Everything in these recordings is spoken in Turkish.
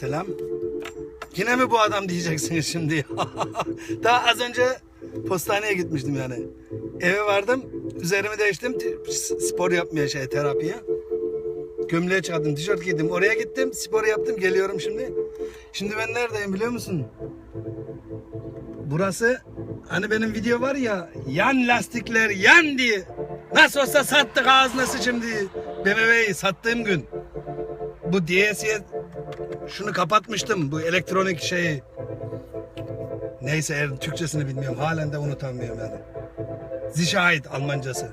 Selam. Yine mi bu adam diyeceksiniz şimdi? Daha az önce postaneye gitmiştim yani. Eve vardım, üzerimi değiştim, spor yapmaya şey terapiye. Gömleğe çıkardım, tişört giydim. Oraya gittim, spor yaptım, geliyorum şimdi. Şimdi ben neredeyim biliyor musun? Burası hani benim video var ya yan lastikler yan diye. Nasıl olsa sattık ağzına sıçım diye. BMW'yi sattığım gün. Bu DS'ye şunu kapatmıştım bu elektronik şeyi. Neyse eğer Türkçesini bilmiyorum. Halen de unutamıyorum yani. Sicherheit Almancası.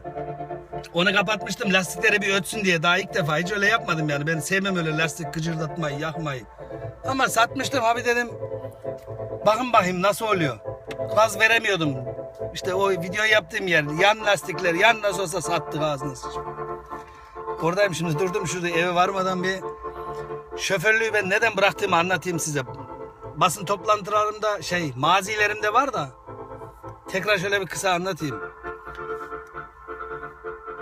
Onu kapatmıştım lastikleri bir ötsün diye. Daha ilk defa hiç öyle yapmadım yani. Ben sevmem öyle lastik gıcırdatmayı, yakmayı. Ama satmıştım abi dedim. Bakın bakayım nasıl oluyor. Gaz veremiyordum. İşte o video yaptığım yer. Yan lastikler yan nasıl olsa sattık ağzına. Oradayım şimdi durdum şurada eve varmadan bir şoförlüğü ben neden bıraktığımı anlatayım size. Basın toplantılarımda şey mazilerimde var da tekrar şöyle bir kısa anlatayım.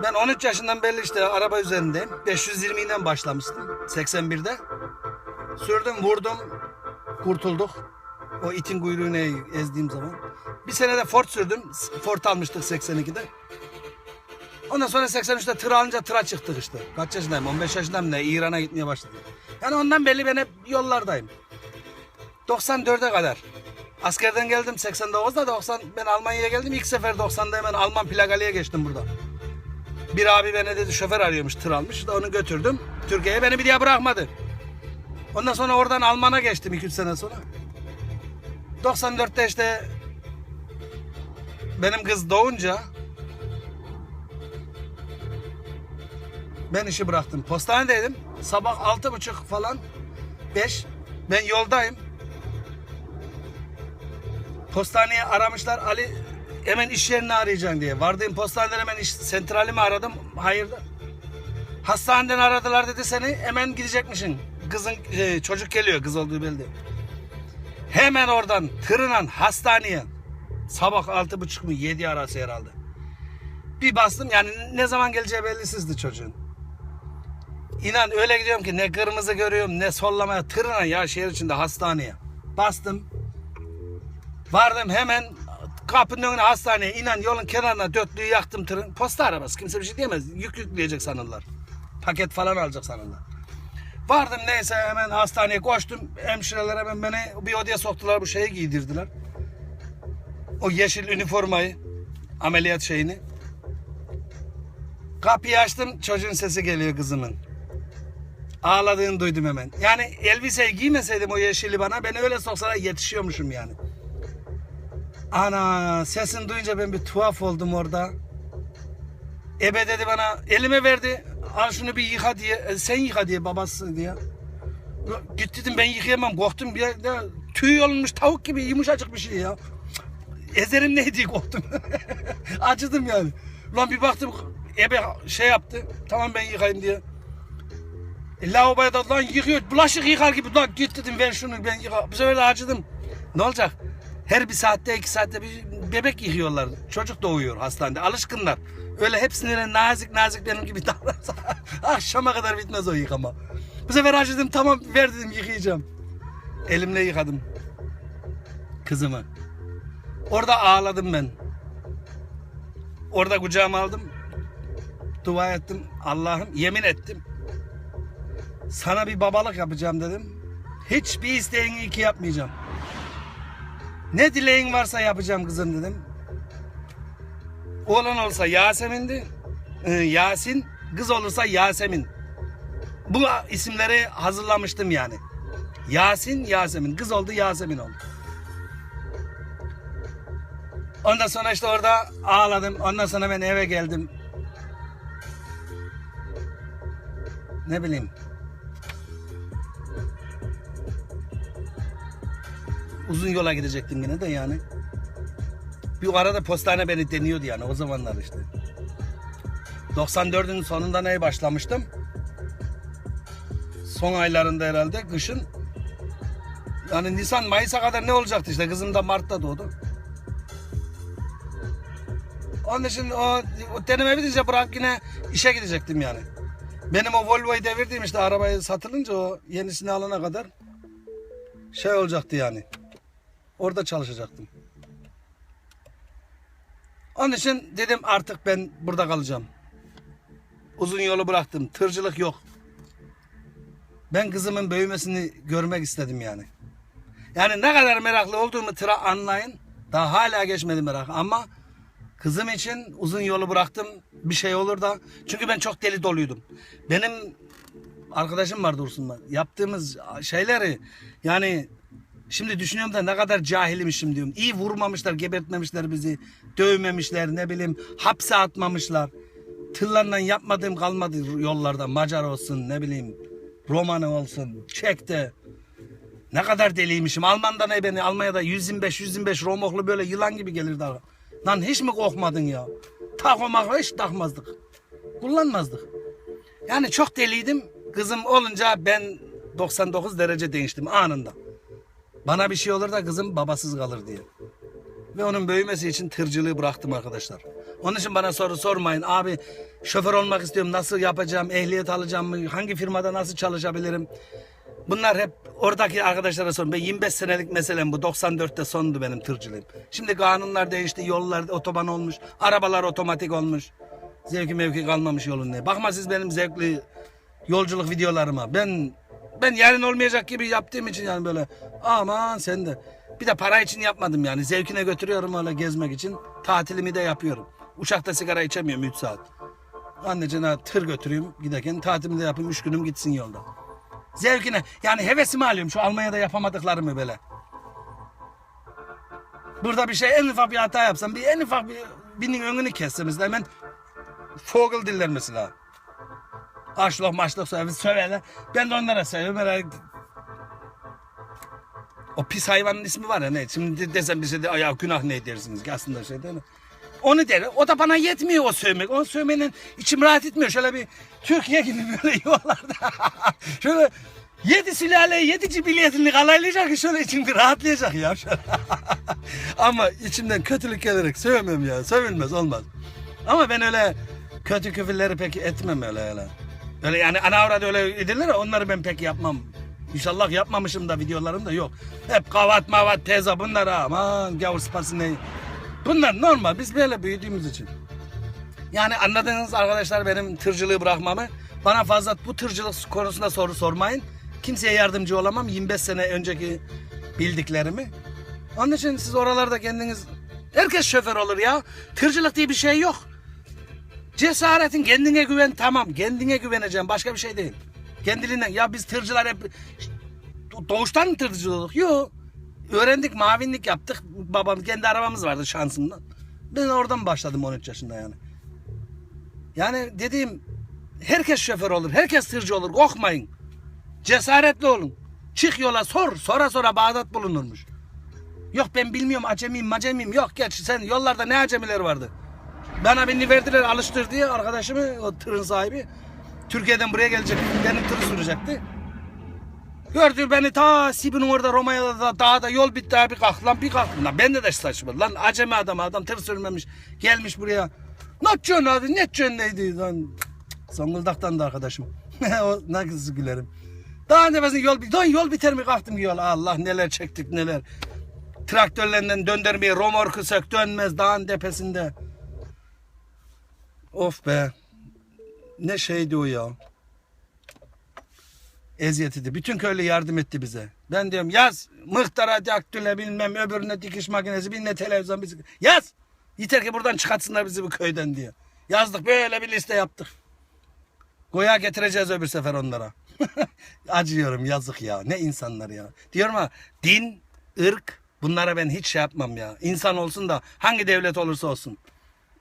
Ben 13 yaşından belli işte araba üzerindeyim. 520 ile başlamıştım 81'de. Sürdüm vurdum kurtulduk. O itin kuyruğunu ezdiğim zaman. Bir sene de Ford sürdüm. Ford almıştık 82'de. Ondan sonra 83'te tır alınca tıra çıktık işte. Kaç yaşındayım? 15 yaşındayım ne? İran'a gitmeye başladım. Yani ondan belli ben hep yollardayım. 94'e kadar. Askerden geldim 89'da 90 ben Almanya'ya geldim. İlk sefer 90'da hemen Alman plakalıya geçtim burada. Bir abi beni dedi şoför arıyormuş tır almış. İşte onu götürdüm. Türkiye'ye beni bir daha bırakmadı. Ondan sonra oradan Alman'a geçtim 2-3 sene sonra. 94'te işte benim kız doğunca ben işi bıraktım. Postanedeydim. Sabah altı buçuk falan. Beş. Ben yoldayım. Postaneye aramışlar. Ali hemen iş yerini arayacaksın diye. Vardığım postaneden hemen iş sentralimi aradım. Hayırdır? Hastaneden aradılar dedi seni. Hemen gidecekmişsin. Kızın e, çocuk geliyor. Kız olduğu belli. Hemen oradan tırınan hastaneye sabah altı buçuk mu yedi arası herhalde. Bir bastım yani ne zaman geleceği bellisizdi çocuğun. İnan öyle gidiyorum ki ne kırmızı görüyorum ne sollamaya tırınan ya şehir içinde hastaneye. Bastım. Vardım hemen kapının önüne hastaneye inan yolun kenarına dörtlüğü yaktım tırın. Posta arabası kimse bir şey diyemez. Yük yükleyecek sanırlar. Paket falan alacak sanırlar. Vardım neyse hemen hastaneye koştum. Hemşireler hemen beni bir odaya soktular bu şeyi giydirdiler. O yeşil üniformayı ameliyat şeyini. Kapıyı açtım çocuğun sesi geliyor kızımın. Ağladığını duydum hemen. Yani elbiseyi giymeseydim o yeşili bana beni öyle soksalar yetişiyormuşum yani. Ana sesini duyunca ben bir tuhaf oldum orada. Ebe dedi bana elime verdi. Al şunu bir yıka diye. "E, sen yıka diye babası diye. Git dedim ben yıkayamam. Korktum bir de tüy olmuş tavuk gibi yumuşacık bir şey ya. Ezerim neydi korktum. Acıdım yani. Ulan bir baktım ebe şey yaptı. Tamam ben yıkayayım diye. Lavaboya da lan yıkıyor. Bulaşık yıkar gibi. Lan git dedim ver şunu ben yıka. Sefer de acıdım. Ne olacak? Her bir saatte iki saatte bir bebek yıkıyorlar. Çocuk doğuyor hastanede. Alışkınlar. Öyle hepsine nazik nazik benim gibi davransa akşama kadar bitmez o yıkama. Bu sefer acıdım tamam ver dedim yıkayacağım. Elimle yıkadım. Kızımı. Orada ağladım ben. Orada kucağıma aldım. Dua ettim. Allah'ım yemin ettim. Sana bir babalık yapacağım dedim. Hiçbir isteğini iki yapmayacağım. Ne dileğin varsa yapacağım kızım dedim. Oğlan olsa Yasemin'di. Ee, Yasin. Kız olursa Yasemin. Bu isimleri hazırlamıştım yani. Yasin, Yasemin. Kız oldu, Yasemin oldu. Ondan sonra işte orada ağladım. Ondan sonra ben eve geldim. Ne bileyim. Uzun yola gidecektim yine de yani. Bir arada postane beni deniyordu yani o zamanlar işte. 94'ün sonunda neye başlamıştım? Son aylarında herhalde kışın. Yani Nisan Mayıs'a kadar ne olacaktı işte kızım da Mart'ta doğdu. Onun için o, o deneme bitince bırak yine işe gidecektim yani. Benim o Volvo'yu devirdiğim işte arabayı satılınca o yenisini alana kadar şey olacaktı yani. Orada çalışacaktım. Onun için dedim artık ben burada kalacağım. Uzun yolu bıraktım. Tırcılık yok. Ben kızımın büyümesini görmek istedim yani. Yani ne kadar meraklı olduğumu tıra anlayın. Daha hala geçmedi merak ama kızım için uzun yolu bıraktım. Bir şey olur da. Çünkü ben çok deli doluydum. Benim arkadaşım var Dursun'la. Yaptığımız şeyleri yani şimdi düşünüyorum da ne kadar cahilmişim diyorum. İyi vurmamışlar, gebertmemişler bizi. Dövmemişler, ne bileyim hapse atmamışlar. Tırlarla yapmadığım kalmadı yollarda. Macar olsun, ne bileyim Romanı olsun, Çek'te. Ne kadar deliymişim. Alman'da ne beni Almanya'da 125 125 romoklu böyle yılan gibi gelirdi. Lan hiç mi korkmadın ya? Takomak hiç takmazdık. Kullanmazdık. Yani çok deliydim. Kızım olunca ben 99 derece değiştim anında. Bana bir şey olur da kızım babasız kalır diye. Ve onun büyümesi için tırcılığı bıraktım arkadaşlar. Onun için bana soru sormayın. Abi şoför olmak istiyorum. Nasıl yapacağım? Ehliyet alacağım mı? Hangi firmada nasıl çalışabilirim? Bunlar hep oradaki arkadaşlara sorun. Ben 25 senelik meselem bu. 94'te sondu benim tırcılığım. Şimdi kanunlar değişti. Yollar otoban olmuş. Arabalar otomatik olmuş. Zevki mevki kalmamış yolun ne. Bakma siz benim zevkli yolculuk videolarıma. Ben ben yarın olmayacak gibi yaptığım için yani böyle aman sen de. Bir de para için yapmadım yani. Zevkine götürüyorum öyle gezmek için. Tatilimi de yapıyorum. Uçakta sigara içemiyorum 3 saat. Anneciğine tır götüreyim giderken tatilimi de yapayım 3 günüm gitsin yolda. Zevkine yani hevesimi alıyorum şu Almanya'da yapamadıklarımı böyle. Burada bir şey en ufak bir hata yapsam bir en ufak bir birinin önünü kessemiz de hemen Vogel diller mesela. Aşlok maşlok söyle, söylerler. Ben de onlara söylüyorum. Böyle... O pis hayvanın ismi var ya ne? Şimdi desem bize de ya günah ne dersiniz ki aslında şey değil mi? Onu der. O da bana yetmiyor o sövmek. O sövmenin içim rahat etmiyor. Şöyle bir Türkiye gibi böyle yollarda. şöyle yedi sülaleyi yedi cibiliyetini kalaylayacak ki şöyle içim bir rahatlayacak ya. Ama içimden kötülük gelerek sövmem ya. Sövülmez olmaz. Ama ben öyle kötü küfürleri pek etmem öyle öyle. Öyle yani ana avradı öyle edilir ya onları ben pek yapmam. İnşallah yapmamışım da videolarım da yok. Hep kavat mavat teyze bunlar ha. aman gavur sıpası ne. Bunlar normal biz böyle büyüdüğümüz için. Yani anladığınız arkadaşlar benim tırcılığı bırakmamı. Bana fazla bu tırcılık konusunda soru sormayın. Kimseye yardımcı olamam. 25 sene önceki bildiklerimi. Onun için siz oralarda kendiniz... Herkes şoför olur ya. Tırcılık diye bir şey yok. Cesaretin kendine güven tamam. Kendine güveneceğim. Başka bir şey değil. Kendiliğinden. Ya biz tırcılar hep doğuştan mı tırcı olduk? Yok. Öğrendik mavinlik yaptık. Babam kendi arabamız vardı şansımdan. Ben oradan başladım 13 yaşında yani. Yani dediğim herkes şoför olur. Herkes tırcı olur. Korkmayın. Cesaretli olun. Çık yola sor. Sonra sonra Bağdat bulunurmuş. Yok ben bilmiyorum acemiyim macemiyim. Yok geç sen yollarda ne acemiler vardı. Bana birini verdiler alıştır diye arkadaşımı o tırın sahibi. Türkiye'den buraya gelecek benim tırı sürecekti. Gördü beni ta Sibin'in orada Romanya'da da dağda yol bitti abi kalk lan bir kalk. Lan ben de de saçma lan acemi adam adam tır sürmemiş gelmiş buraya. Ne yapacaksın abi ne yapacaksın neydi lan. Zonguldak'tan da arkadaşım. o nasıl gülerim. Daha nefesinde yol bit- lan yol biter mi kalktım yol Allah neler çektik neler. Traktörlerinden döndürmeye romorku sök dönmez dağın tepesinde. Of be. Ne şeydi o ya. Eziyetiydi. Bütün köylü yardım etti bize. Ben diyorum yaz. Mıhtara daktüle bilmem öbürüne dikiş makinesi bilmem televizyon bizi. Yaz. Yeter ki buradan çıkartsınlar bizi bu köyden diye. Yazdık böyle bir liste yaptık. Goya getireceğiz öbür sefer onlara. Acıyorum yazık ya. Ne insanlar ya. Diyorum ha din, ırk bunlara ben hiç şey yapmam ya. İnsan olsun da hangi devlet olursa olsun.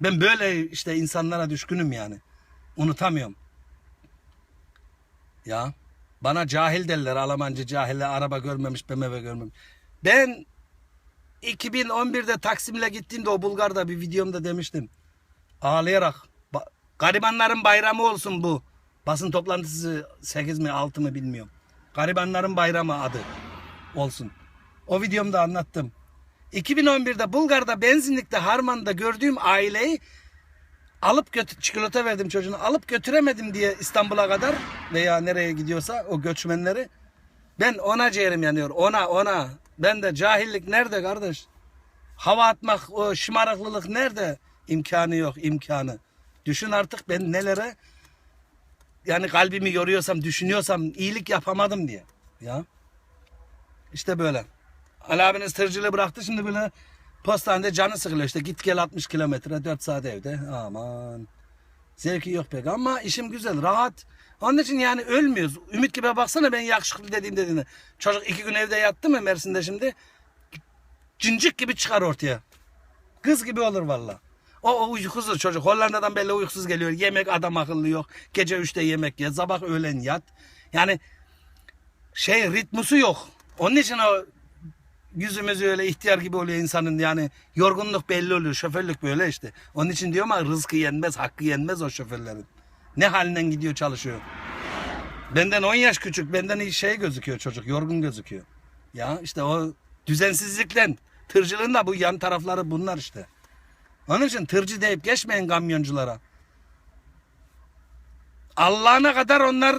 Ben böyle işte insanlara düşkünüm yani. Unutamıyorum. Ya bana cahil derler Almancı cahille araba görmemiş BMW görmemiş. Ben 2011'de Taksim'le gittiğimde o Bulgar'da bir videomda demiştim. Ağlayarak "Ba- garibanların bayramı olsun bu. Basın toplantısı 8 mi 6 mı bilmiyorum. Garibanların bayramı adı olsun. O videomda anlattım. 2011'de Bulgar'da benzinlikte Harman'da gördüğüm aileyi alıp götür çikolata verdim çocuğuna alıp götüremedim diye İstanbul'a kadar veya nereye gidiyorsa o göçmenleri Ben ona ciğerim yanıyor. Ona ona. Ben de cahillik nerede kardeş? Hava atmak, o şımarıklılık nerede? İmkanı yok, imkanı. Düşün artık ben nelere yani kalbimi yoruyorsam, düşünüyorsam iyilik yapamadım diye. Ya. İşte böyle. Ali abiniz tırcılığı bıraktı şimdi böyle. Postanede canı sıkılıyor işte. Git gel 60 kilometre 4 saat evde. Aman. Zevki yok pek ama işim güzel rahat. Onun için yani ölmüyoruz. Ümit gibi baksana ben yakışıklı dediğim dediğine. Çocuk iki gün evde yattı mı Mersin'de şimdi? Cincik gibi çıkar ortaya. Kız gibi olur valla o, o uykusuz çocuk. Hollanda'dan belli uykusuz geliyor. Yemek adam akıllı yok. Gece üçte yemek ye sabah öğlen yat. Yani şey ritmusu yok. Onun için o yüzümüz öyle ihtiyar gibi oluyor insanın yani yorgunluk belli oluyor. Şoförlük böyle işte. Onun için diyorum ama rızkı yenmez, hakkı yenmez o şoförlerin. Ne halinden gidiyor çalışıyor. Benden 10 yaş küçük, benden şey gözüküyor çocuk, yorgun gözüküyor. Ya işte o düzensizlikten, tırcılığın da bu yan tarafları bunlar işte. Onun için tırcı deyip geçmeyin kamyonculara. Allah'ına kadar onlar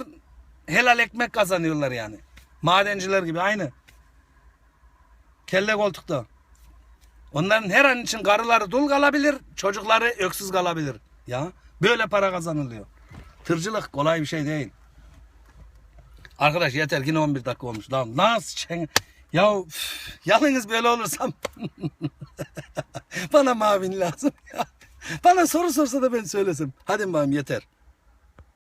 helal ekmek kazanıyorlar yani. Madenciler gibi aynı. Kelle koltukta. Onların her an için karıları dul kalabilir, çocukları öksüz kalabilir. Ya böyle para kazanılıyor. Tırcılık kolay bir şey değil. Arkadaş yeter yine 11 dakika olmuş. Tamam nasıl çeng... Ya üf, yalnız böyle olursam bana mavin lazım ya. Bana soru sorsa da ben söylesem. Hadi bakayım yeter.